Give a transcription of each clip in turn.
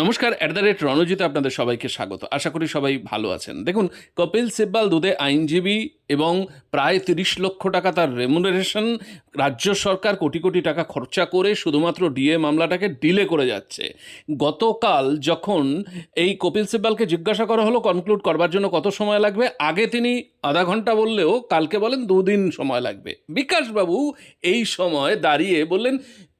নমস্কার at the rate রণজিতে আপনাদের সবাইকে স্বাগত। আশা করি সবাই ভালো আছেন। দেখুন, কপিল সিব্বাল দুধে আইনজীবী এবং প্রায় তিরিশ লক্ষ টাকা তার রেমুনারেশন রাজ্য সরকার কোটি কোটি টাকা খরচা করে শুধুমাত্র ডিএ মামলাটাকে ডিলে করে যাচ্ছে। গতকাল যখন এই কপিল সিব্বালকে জিজ্ঞাসা করা হলো কনক্লুড করবার জন্য কত সময় লাগবে, আগে তিনি আধা ঘণ্টা বললেও কালকে বলেন দুদিন সময় লাগবে। বিকাশবাবু এই সময় দাঁড়িয়ে বললেন,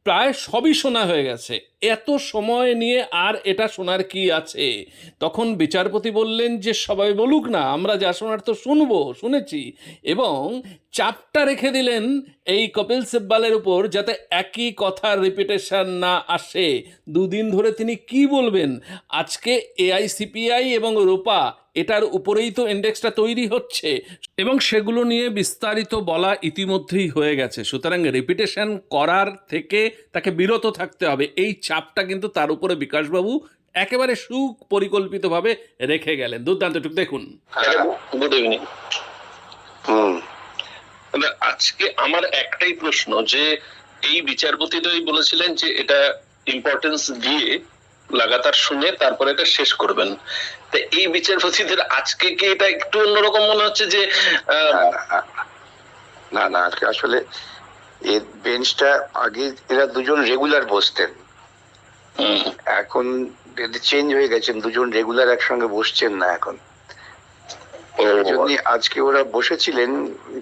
প্রায় সবই শোনা হয়ে গেছে। এত সময় নিয়ে আর এটা শোনার কি আছে? তখন বিচারপতি বললেন যে, সবাই বলুক না, আমরা যা শোনার তো শুনব, শুনেছি। এবং চাপটা রেখে দিলেন এই কপিল সিব্বালের উপর যাতে একই কথার রিপিটেশন না আসে। দুদিন ধরে তিনি কি বলবেন? আজকে এআইসিপিআই এবং রূপা এটার উপরেই তো ইন্ডেক্সটা তৈরি হচ্ছে। এবং সেগুলো নিয়ে বিস্তারিত বলা ইতিমধ্যেই হয়ে গেছে। সুতরাং রিপিটেশন করার থেকে তাকে বিরত থাকতে হবে। এই চাপটা কিন্তু তার উপরে বিকাশবাবু একেবারে সুপরিকল্পিতভাবে রেখে গেলেন। দুর্দান্ত একটু দেখুন। গুড ইভিনিং হুম। আজকে আমার একটাই প্রশ্ন যে এই বিচারপতিটাই বলেছিলেন যে এটা ইম্পর্টেন্স দিয়ে লাগাতার শুনে তারপরে এটা শেষ করবেন। তা এই বিচারপতিদের আজকে কি এটা একটু অন্যরকম মনে হচ্ছে যে আহ, না না আজকে আসলে এই বেঞ্চটা আগে এরা দুজন রেগুলার বসতেন। এখন চেঞ্জ হয়ে গেছেন দুজন রেগুলার একসঙ্গে বসছেন না এখন। আজকে ওরা বসেছিলেন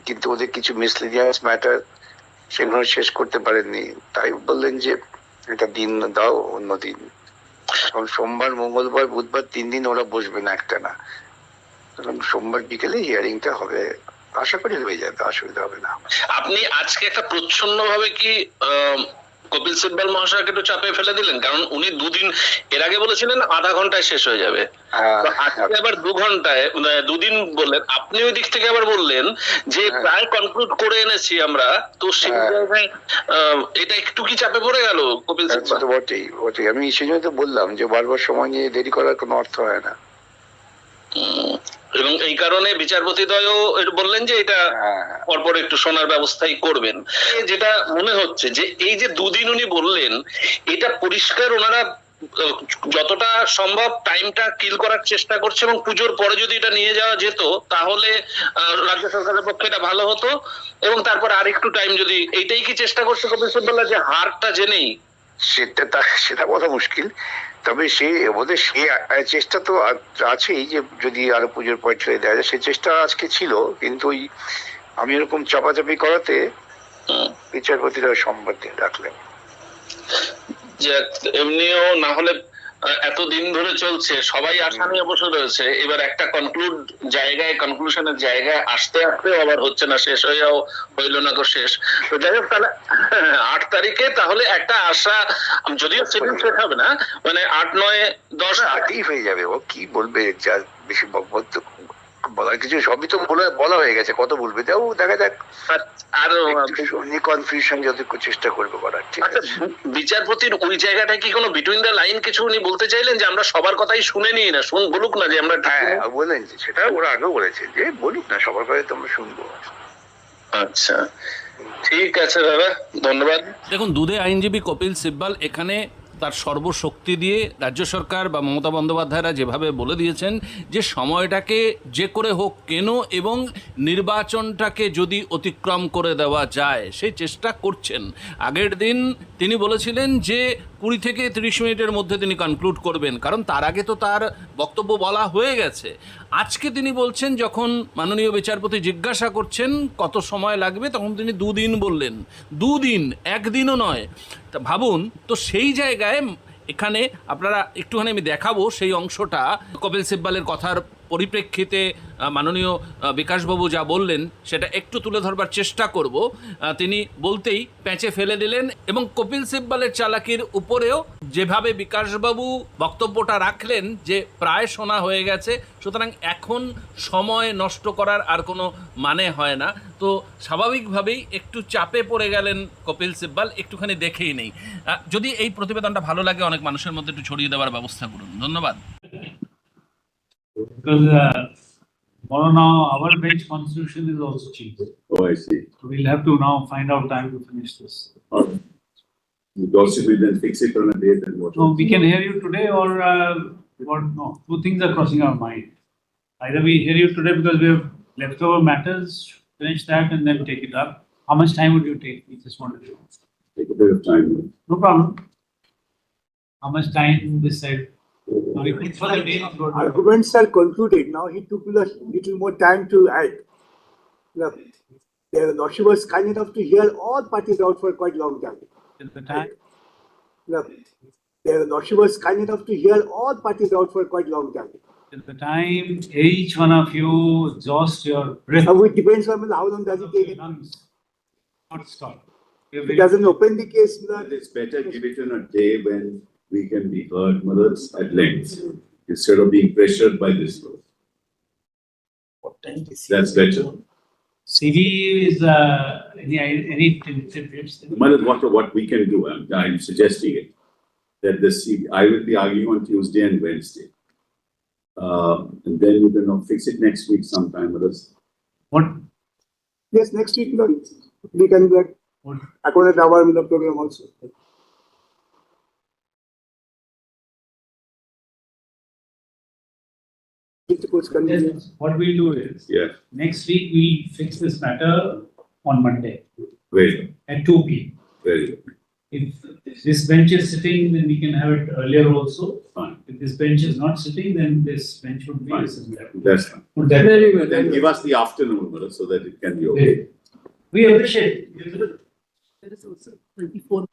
কিন্তু ওদের কিছু মিসলিনিয়াস ম্যাটার সেগুলো শেষ করতে পারেননি। তাই বললেন যে এটা দিন দাও অন্য দিন। সোমবার মঙ্গলবার বুধবার তিন দিন ওরা বসবে না একটা না। সোমবার বিকেলে হিয়ারিংটা হবে। আশা করি হয়ে যাবে অসুবিধা হবে না। আপনি আজকে একটা প্রচ্ছন্ন ভাবে কি কপিল সিব্বাল মহাশয়কে একটু চাপে ফেলে দিলেন কারণ উনি দুদিন এর আগে বলেছিলেন আধা ঘন্টায় শেষ হয়ে যাবে। হ্যাঁ, আজকে আবার দু ঘন্টায় মানে দুদিন বললেন আপনি ওই দিক থেকে আবার বললেন যে হ্যাঁ। প্রায় কনক্লুড করে এনেছি আমরা তো সেই হ্যাঁ। জায়গায় আহ, এটা একটু কি চাপে পড়ে গেল কপিল আচ্ছা, সিব্বাল? বটেই বটেই। আমি সেই জন্য তো বললাম যে বারবার সময় নিয়ে দেরি করার কোনো অর্থ হয় না। এবং এই কারণে বিচারপতিদ্বয়ও বললেন যে এটা হ্যাঁ পরপর একটু শোনার ব্যবস্থাই করবেন। যেটা মনে হচ্ছে যে এই যে দুদিন উনি বললেন এটা পরিষ্কার ওনারা যতটা সম্ভব টাইমটা কিল করার চেষ্টা করছে এবং পুজোর পরে যদি এটা নিয়ে যাওয়া যেত তাহলে রাজ্য সরকারের পক্ষে এটা ভালো হতো এবং তারপর আর একটু টাইম যদি এইটাই কি চেষ্টা করছে কপিল সিব্বল্লা যে হারটা জেনেই? সেটা সেটা কথা মুশকিল। তবে সে ওদের, সে চেষ্টা তো আছেই যে যদি আরও পুজোর পর ছেড়ে দেওয়া যায়, সে চেষ্টা আজকে ছিল, কিন্তু ওই আমি এরকম চাপাচাপি করাতে বিচারপতিরা সম্মতি রাখলেন। যে এমনিও না হলে এত দিন ধরে চলছে সবাই আশা নিয়ে বসে রয়েছে। এবার একটা কনক্লুড জায়গায় কনক্লুশনের জায়গায় আসতে আসতে আবার হচ্ছে না শেষ হয়েও হইল না তো শেষ। তো যাই হোক তাহলে আট তারিখে তাহলে একটা আশা যদিও সেদিন শেষ হবে না মানে আট নয় দশ আটই হয়ে যাবে। ও কি বলবে যা বেশি বকবক তো বলার কিছু সবই তো বলা বলা হয়ে গেছে কত বলবে? যাও দেখা যাক। আর কনফিউশন যদি চেষ্টা করবে করার ঠিক আচ্ছা আছে? বিচারপতির ওই জায়গাটায় কি কোনো বিটুইন দ্য লাইন কিছু উনি বলতে চাইলেন যে আমরা সবার কথাই শুনে নিই না শুন বলুক না যে আমরা হ্যাঁ যে সেটা ওরা আগেও বলেছে যে বলুক না সবার কথা তোমরা শুনব। আচ্ছা ঠিক আছে দাদা ধন্যবাদ। দেখুন দুধে আইনজীবী কপিল সিব্বাল এখানে তার সর্বশক্তি দিয়ে রাজ্য সরকার বা মমতা বন্দ্যোপাধ্যায়রা যেভাবে বলে দিয়েছেন যে সময়টাকে যে করে হোক কেন এবং নির্বাচনটাকে যদি অতিক্রম করে দেওয়া যায় সেই চেষ্টা করছেন। আগের দিন তিনি বলেছিলেন যে কুড়ি থেকে তিরিশ মিনিটের মধ্যে তিনি কনক্লুড করবেন, কারণ তার আগে তো তার বক্তব্য বলা হয়ে গেছে। আজকে তিনি বলছেন, যখন মাননীয় বিচারপতি জিজ্ঞাসা করছেন কত সময় লাগবে, তখন তিনি দুদিন বললেন। দুদিন, একদিনও নয়। তা ভাবুন, তো সেই জায়গায় এখানে আপনারা একটুখানি আমি দেখাবো সেই অংশটা কপিল সিব্বালের কথার পরিপ্রেক্ষিতে মাননীয় বিকাশবাবু যা বললেন, সেটা একটু তুলে ধরবার চেষ্টা করব। তিনি বলতেই প্যাঁচে ফেলে দিলেন এবং কপিল সিব্বালের চালাকির উপরেও যেভাবে বিকাশবাবু বক্তব্যটা রাখলেন যে প্রায় শোনা হয়ে গেছে, সুতরাং এখন সময় নষ্ট করার আর কোনো মানে হয় না। তো স্বাভাবিকভাবেই একটু চাপে পড়ে গেলেন কপিল সিব্বাল, একটুখানি দেখেই নেই। যদি এই প্রতিবেদনটা ভালো লাগে, অনেক মানুষের মধ্যে একটু ছড়িয়ে দেওয়ার ব্যবস্থা করুন। ধন্যবাদ। Because uh, now our bench constitution is also changed. Oh, I see. So we'll have to now find out time to finish this. Gossip will then fix it on a date and what. So we can hear you today or, uh, or no, two things are crossing our mind. Either we hear you today because we have leftover matters, finish that and then take it up. How much time would you take? We just wanted to. Take a bit of time. No problem. How much time this side? Now we put for the day. Arguments are concluded. Now he took a little more time to add. Look, the Lordship was kind enough to hear all parties out for quite a long time. The time. Look, the Lordship was kind enough to hear all parties out for quite a long time. At the time, each one of you exhaust your breath. Now it depends on how long does it take. If Lungs. Not stop. it doesn't open the case, it's better give it in a day when we can be heard, mothers, at length, instead of being pressured by this. That's better. CV is, uh, any, any tips? Mother, what, what we can do, I'm, I'm suggesting it. That the C, I will be arguing on Tuesday and Wednesday. Uh, and then you can fix it next week sometime, others. What, yes, next week, look, we can get what, according to our the program also. Mr. Coach, continue. what we'll do is, Yeah, next week we'll fix this matter on Monday very, at two P M. very If this bench is sitting, then we can have it earlier also. fine. If this bench is not sitting, then this bench would be. Fine. this is there. That's fine. Would that- Very well. Then give us the afternoon, mother, so that it can be okay. We appreciate. There is also twenty-four.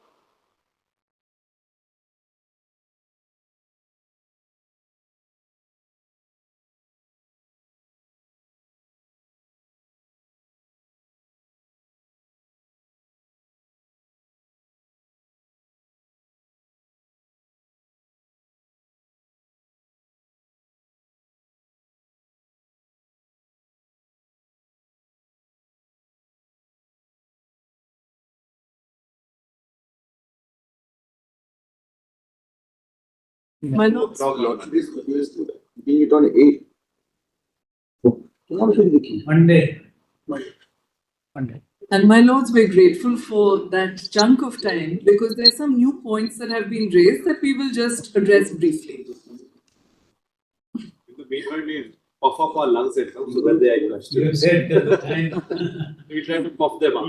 My notes, Being it on eight. Monday. Monday. and my lords, we're grateful for that chunk of time because there are some new points that have been raised that we will just address briefly. In the meanwhile, we puff up our lungs at them so that they are You questions. said at the time. We try to puff them up.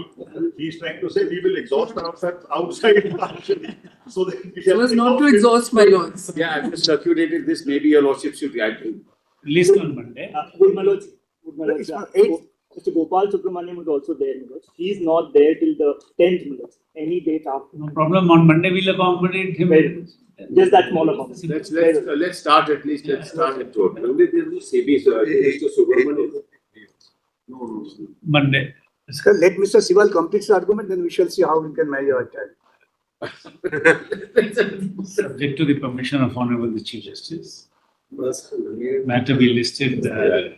He's trying to say we will exhaust ourselves outside partially, so that. we So are as not to exhaust my lungs. Yeah, I've just circulated this, maybe your lordship should write to. List on Monday. Uh, Good Manoj, good Manoj, It's not eight. Go- Mr. Gopal Subramaniam is also there, Manoj. He is not there till the tenth, Manoj. Any date after, No problem. On Monday we'll accommodate him. Very good. just that small amount. Let's, let's, uh, let's start at least, let's start at total. Only there is SEBI, so I think Mr. Subramanian. No, no, no. Monday. So let Mr. Sival complete his argument, then we shall see how we can manage our time. Subject to the permission of Honorable the Chief Justice. Matter be listed uh,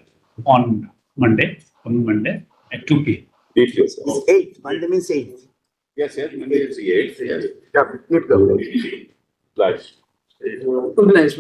on Monday, coming Monday at 2 p.m. Eight, yes. Monday means eight. Yes, yes, Monday is eight. yes. Yeah, good, good. Last. Good night,